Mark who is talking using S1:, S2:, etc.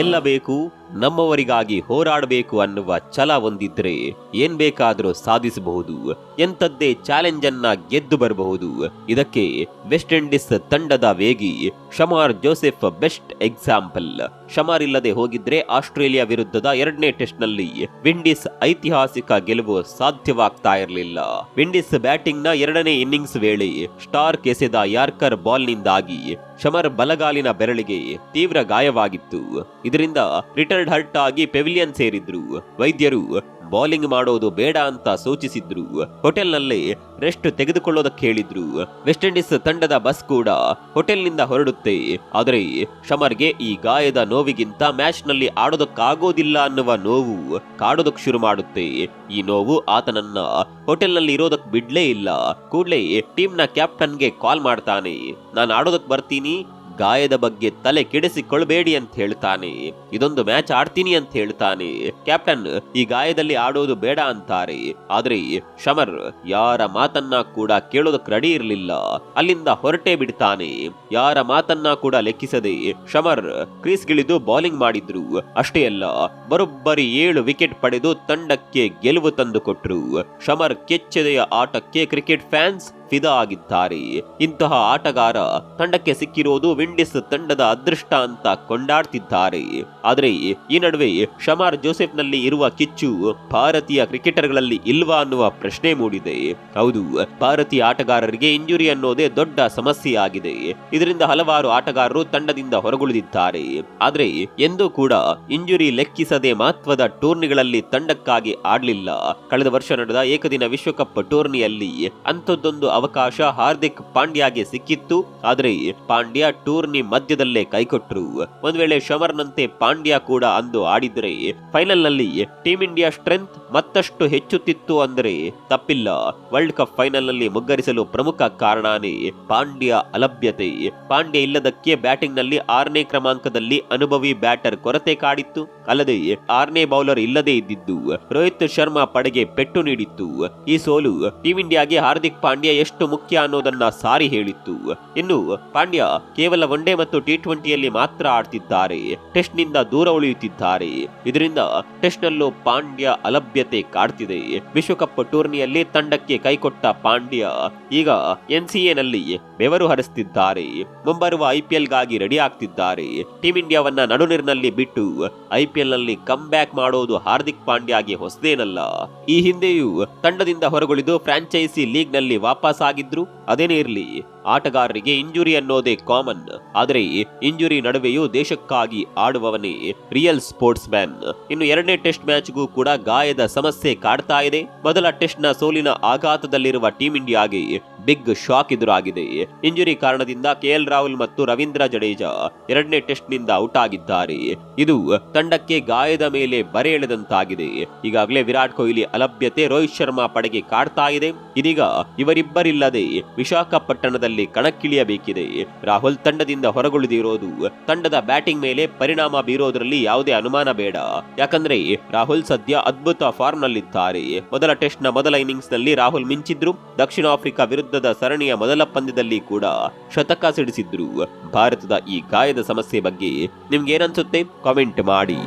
S1: ಗೆಲ್ಲಬೇಕು, ನಮ್ಮವರಿಗಾಗಿ ಹೋರಾಡಬೇಕು ಅನ್ನುವ ಛಲ ಹೊಂದಿದ್ರೆ ಏನ್ ಬೇಕಾದರೂ ಸಾಧಿಸಬಹುದು. ಎಂಥದ್ದೇ ಚಾಲೆಂಜ್ ಅನ್ನ ಗೆದ್ದು ಬರಬಹುದು. ಇದಕ್ಕೆ ವೆಸ್ಟ್ ಇಂಡೀಸ್ ತಂಡದ ವೇಗಿ Shamar Joseph best example. Shamar ಇಲ್ಲದೆ ಹೋಗಿದ್ರೆ ಆಸ್ಟ್ರೇಲಿಯಾ ವಿರುದ್ಧದ ಎರಡನೇ ಟೆಸ್ಟ್ನಲ್ಲಿ ವಿಂಡೀಸ್ ಐತಿಹಾಸಿಕ ಗೆಲುವು ಸಾಧ್ಯವಾಗ್ತಾ ಇರಲಿಲ್ಲ. ವಿಂಡೀಸ್ ಬ್ಯಾಟಿಂಗ್ನ ಎರಡನೇ ಇನ್ನಿಂಗ್ಸ್ ವೇಳೆ ಸ್ಟಾರ್ಕ್ ಎಸೆದ ಯಾರ್ಕರ್ ಬಾಲ್ನಿಂದಾಗಿ ಶಮರ್ ಬಲಗಾಲಿನ ಬೆರಳಿಗೆ ತೀವ್ರ ಗಾಯವಾಗಿತ್ತು. ಇದರಿಂದ ರಿಟರ್ಡ್ ಹರ್ಟ್ ಆಗಿ ಪೆವಿಲಿಯನ್ ಸೇರಿದ್ರು. ವೈದ್ಯರು ಬೌಲಿಂಗ್ ಮಾಡೋದು ಬೇಡ ಅಂತ ಸೂಚಿಸಿದ್ರು. ಹೋಟೆಲ್ನಲ್ಲಿ ರೆಸ್ಟ್ ತೆಗೆದುಕೊಳ್ಳೋದಕ್ಕೆ ಹೇಳಿದ್ರು. ವೆಸ್ಟ್ ಇಂಡೀಸ್ ತಂಡದ ಬಸ್ ಕೂಡ ಹೋಟೆಲ್ನಿಂದ ಹೊರಡುತ್ತೆ. ಆದರೆ ಶಮರ್ಗೆ ಈ ಗಾಯದ ನೋವಿಗಿಂತ ಮ್ಯಾಚ್ನಲ್ಲಿ ಆಡೋದಕ್ಕಾಗೋದಿಲ್ಲ ಅನ್ನುವ ನೋವು ಕಾಡೋದಕ್ಕೆ ಶುರು ಮಾಡುತ್ತೆ. ಈ ನೋವು ಆತನನ್ನ ಹೋಟೆಲ್ನಲ್ಲಿ ಇರೋದಕ್ಕೆ ಬಿಡ್ಲೇ ಇಲ್ಲ. ಕೂಡ್ಲೇ ಟೀಮ್ನ ಕ್ಯಾಪ್ಟನ್ಗೆ ಕಾಲ್ ಮಾಡ್ತಾನೆ. ನಾನು ಆಡೋದಕ್ಕೆ ಬರ್ತೀನಿ. ಗಾಯದ ಬಗ್ಗೆ ತಲೆ ಕೆಡಿಸಿಕೊಳ್ಬೇಡಿ ಅಂತ ಹೇಳ್ತಾನೆ. ಇದೊಂದು ಮ್ಯಾಚ್ ಆಡ್ತೀನಿ ಅಂತ ಹೇಳ್ತಾನೆ. ಕ್ಯಾಪ್ಟನ್, ಈ ಗಾಯದಲ್ಲಿ ಆಡೋದು ಬೇಡ ಅಂತಾರೆ. ಆದ್ರೆ ಶಮರ್, ಯಾರ ಮಾತನ್ನ ಕೂಡ ಕೇಳೋದಕ್ಕೆ ರೆಡಿ ಇರಲಿಲ್ಲ. ಅಲ್ಲಿಂದ ಹೊರಟೇ ಬಿಡ್ತಾನೆ. ಯಾರ ಮಾತನ್ನ ಕೂಡ ಲೆಕ್ಕಿಸದೆ ಶಮರ್ ಕ್ರೀಸ್ಗಿಳಿದು ಬೌಲಿಂಗ್ ಮಾಡಿದ್ರು. ಅಷ್ಟೇ ಅಲ್ಲ, ಬರೋಬ್ಬರಿ ಏಳು ವಿಕೆಟ್ ಪಡೆದು ತಂಡಕ್ಕೆ ಗೆಲುವು ತಂದು ಕೊಟ್ರು ಶಮರ್ ಕೆಚ್ಚದೆಯ ಆಟಕ್ಕೆ ಕ್ರಿಕೆಟ್ ಫ್ಯಾನ್ಸ್ ಫಿದಾ ಆಗಿದ್ದಾರೆ ಇಂತಹ ಆಟಗಾರ ತಂಡಕ್ಕೆ ಸಿಕ್ಕಿರೋದು ವಿಂಡೀಸ್ ತಂಡದ ಅದೃಷ್ಟ ಅಂತ ಕೊಂಡಾಡ್ತಿದ್ದಾರೆ. ಆದರೆ ಈ ನಡುವೆ ಶಮಾರ್ ಜೋಸೆಫ್ನಲ್ಲಿ ಇರುವ ಕಿಚ್ಚು ಭಾರತೀಯ ಕ್ರಿಕೆಟರ್ಗಳಲ್ಲಿ ಇಲ್ವಾ ಅನ್ನುವ ಪ್ರಶ್ನೆ ಮೂಡಿದೆ. ಹೌದು, ಭಾರತೀಯ ಆಟಗಾರರಿಗೆ ಇಂಜುರಿ ಅನ್ನೋದೇ ದೊಡ್ಡ ಸಮಸ್ಯೆಯಾಗಿದೆ. ಇದರಿಂದ ಹಲವಾರು ಆಟಗಾರರು ತಂಡದಿಂದ ಹೊರಗುಳಿದಿದ್ದಾರೆ. ಆದರೆ ಎಂದೂ ಕೂಡ ಇಂಜುರಿ ಲೆಕ್ಕಿಸದೆ ಮಹತ್ವದ ಟೂರ್ನಿಗಳಲ್ಲಿ ತಂಡಕ್ಕಾಗಿ ಆಡಲಿಲ್ಲ. ಕಳೆದ ವರ್ಷ ನಡೆದ ಏಕದಿನ ವಿಶ್ವಕಪ್ ಟೂರ್ನಿಯಲ್ಲಿ ಅಂಥದ್ದೊಂದು ಅವಕಾಶ ಹಾರ್ದಿಕ್ ಪಾಂಡ್ಯಾಗೆ ಸಿಕ್ಕಿತ್ತು, ಆದ್ರೆ ಪಾಂಡ್ಯ ಟೂರ್ನಿ ಮಧ್ಯದಲ್ಲೇ ಕೈಕೊಟ್ರು. ಒಂದ್ ವೇಳೆ ಶಮರ್ನಂತೆ ಪಾಂಡ್ಯ ಕೂಡ ಅಂದು ಆಡಿದ್ರೆ ಫೈನಲ್ನಲ್ಲಿ ಟೀಂ ಇಂಡಿಯಾ ಸ್ಟ್ರೆಂತ್ ಮತ್ತಷ್ಟು ಹೆಚ್ಚುತ್ತಿತ್ತು ಅಂದ್ರೆ ತಪ್ಪಿಲ್ಲ. ವರ್ಲ್ಡ್ ಕಪ್ ಫೈನಲ್ನಲ್ಲಿ ಮುಗ್ಗರಿಸಲು ಪ್ರಮುಖ ಕಾರಣನೇ ಪಾಂಡ್ಯ ಅಲಭ್ಯತೆ. ಪಾಂಡ್ಯ ಇಲ್ಲದಕ್ಕೆ ಬ್ಯಾಟಿಂಗ್ನಲ್ಲಿ ಆರನೇ ಕ್ರಮಾಂಕದಲ್ಲಿ ಅನುಭವಿ ಬ್ಯಾಟರ್ ಕೊರತೆ ಕಾಡಿತ್ತು. ಅಲ್ಲದೆ ಆರನೇ ಬೌಲರ್ ಇಲ್ಲದೇ ಇದ್ದಿದ್ದು, ರೋಹಿತ್ ಶರ್ಮಾ ಪಡೆಗೆ ಪೆಟ್ಟು ನೀಡಿತ್ತು. ಈ ಸೋಲು ಟೀಂ ಇಂಡಿಯಾಗೆ ಹಾರ್ದಿಕ್ ಪಾಂಡ್ಯ ಎಷ್ಟು ಮುಖ್ಯ ಅನ್ನೋದನ್ನ ಸಾರಿ ಹೇಳಿತ್ತು. ಇನ್ನು ಪಾಂಡ್ಯ ಕೇವಲ ಒನ್ ಡೇ ಮತ್ತು ಟಿ ಟ್ವೆಂಟಿಯಲ್ಲಿ ಮಾತ್ರ ಆಡ್ತಿದ್ದಾರೆ. ಟೆಸ್ಟ್ನಿಂದ ದೂರ ಉಳಿಯುತ್ತಿದ್ದಾರೆ. ಇದರಿಂದ ಟೆಸ್ಟ್ ನಲ್ಲೂ ಪಾಂಡ್ಯ ಅಲಭ್ಯತೆ ಕಾಡ್ತಿದೆ. ವಿಶ್ವಕಪ್ ಟೂರ್ನಿಯಲ್ಲಿ ತಂಡಕ್ಕೆ ಕೈಕೊಟ್ಟ ಪಾಂಡ್ಯ ಈಗ ಎನ್ಸಿಎ ನಲ್ಲಿ ಬೆವರು ಹರಿಸುತ್ತಿದ್ದಾರೆ ಮುಂಬರುವ ಐಪಿಎಲ್ಗಾಗಿ ರೆಡಿ ಆಗ್ತಿದ್ದಾರೆ. ಟೀಂ ಇಂಡಿಯಾವನ್ನ ನಡುನೀರಿನಲ್ಲಿ ಬಿಟ್ಟು ಐಪಿಎಲ್ನಲ್ಲಿ ಕಮ್ ಬ್ಯಾಕ್ ಮಾಡೋದು ಹಾರ್ದಿಕ್ ಪಾಂಡ್ಯಗೆ ಹೊಸದೇನಲ್ಲ. ಈ ಹಿಂದೆಯೂ ತಂಡದಿಂದ ಹೊರಗುಳಿದು ಫ್ರಾಂಚೈಸಿ ಲೀಗ್ನಲ್ಲಿ ವಾಪಸ್ ಆಗಿದ್ರು ಅದೇನೇ ಇರಲಿ. ಆಟಗಾರರಿಗೆ ಇಂಜುರಿ ಅನ್ನೋದೇ ಕಾಮನ್. ಆದರೆ ಇಂಜುರಿ ನಡುವೆಯೂ ದೇಶಕ್ಕಾಗಿ ಆಡುವವನೇ ರಿಯಲ್ ಸ್ಪೋರ್ಟ್ಸ್ ಮ್ಯಾನ್ ಇನ್ನು ಎರಡನೇ ಟೆಸ್ಟ್ ಮ್ಯಾಚ್ಗೂ ಕೂಡ ಗಾಯದ ಸಮಸ್ಯೆ ಕಾಡ್ತಾ ಇದೆ. ಮೊದಲ ಟೆಸ್ಟ್ನ ಸೋಲಿನ ಆಘಾತದಲ್ಲಿರುವ ಟೀಂ ಇಂಡಿಯಾಗೆ ಬಿಗ್ ಶಾಕ್ ಎದುರಾಗಿದೆ. ಇಂಜುರಿ ಕಾರಣದಿಂದ ಕೆಎಲ್ ರಾಹುಲ್ ಮತ್ತು ರವೀಂದ್ರ ಜಡೇಜಾ ಎರಡನೇ ಟೆಸ್ಟ್ನಿಂದ ಔಟ್ ಆಗಿದ್ದಾರೆ. ಇದು ತಂಡಕ್ಕೆ ಗಾಯದ ಮೇಲೆ ಬರೆ ಎಳೆದಂತಾಗಿದೆ. ಈಗಾಗಲೇ ವಿರಾಟ್ ಕೊಹ್ಲಿ ಅಲಭ್ಯತೆ ರೋಹಿತ್ ಶರ್ಮಾ ಪಡೆಗೆ ಕಾಡ್ತಾ ಇದೆ. ಇದೀಗ ಇವರಿಬ್ಬರಿಲ್ಲದೆ ವಿಶಾಖಪಟ್ಟಣದಲ್ಲಿ ಕಣಕ್ಕಿಳಿಯಬೇಕಿದೆ. ರಾಹುಲ್ ತಂಡದಿಂದ ಹೊರಗುಳಿದಿರೋದು, ತಂಡದ ಬ್ಯಾಟಿಂಗ್ ಮೇಲೆ ಪರಿಣಾಮ ಬೀರೋದ್ರಲ್ಲಿ ಯಾವುದೇ ಅನುಮಾನ ಬೇಡ. ಯಾಕಂದ್ರೆ ರಾಹುಲ್ ಸದ್ಯ ಅದ್ಭುತ ಫಾರ್ಮ್ ನಲ್ಲಿದ್ದಾರೆ ಮೊದಲ ಟೆಸ್ಟ್ನ ಮೊದಲ ಇನ್ನಿಂಗ್ಸ್ನಲ್ಲಿ ರಾಹುಲ್ ಮಿಂಚಿದ್ರು, ದಕ್ಷಿಣ ಆಫ್ರಿಕಾ ವಿರುದ್ಧದ ಸರಣಿಯ ಮೊದಲ ಪಂದ್ಯದಲ್ಲಿ ಕೂಡ ಶತಕ ಸಿಡಿಸಿದ್ರು. ಭಾರತದ ಈ ಗಾಯದ ಸಮಸ್ಯೆ ಬಗ್ಗೆ ನಿಮ್ಗೆ ಏನನ್ಸುತ್ತೆ ಕಾಮೆಂಟ್ ಮಾಡಿ.